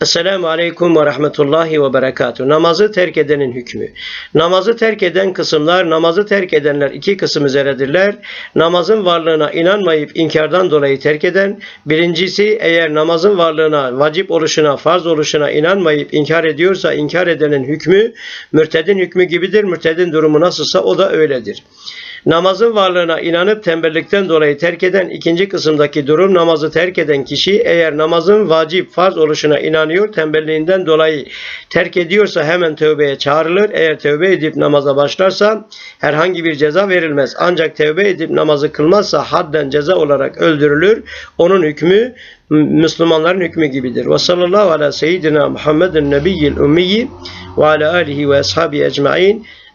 Esselamu aleyküm ve rahmetullahi ve berekatuhu. Namazı terk edenin hükmü. Namazı terk eden kısımlar, namazı terk edenler iki kısım üzeredirler. Namazın varlığına inanmayıp inkardan dolayı terk eden, birincisi eğer namazın varlığına, vacip oluşuna, farz oluşuna inanmayıp inkar ediyorsa inkar edenin hükmü, mürtedin hükmü gibidir. Mürtedin durumu nasılsa o da öyledir. Namazın varlığına inanıp tembellikten dolayı terk eden ikinci kısımdaki durum namazı terk eden kişi eğer namazın vacip farz oluşuna inanıyor tembelliğinden dolayı terk ediyorsa hemen tövbeye çağrılır. Eğer tövbe edip namaza başlarsa herhangi bir ceza verilmez. Ancak tövbe edip namazı kılmazsa hadden ceza olarak öldürülür. Onun hükmü Müslümanların hükmü gibidir. Ve sallallahu ala seyyidina Muhammedin nebiyyil ummiyi ve ala alihi ve ashabi ecmain.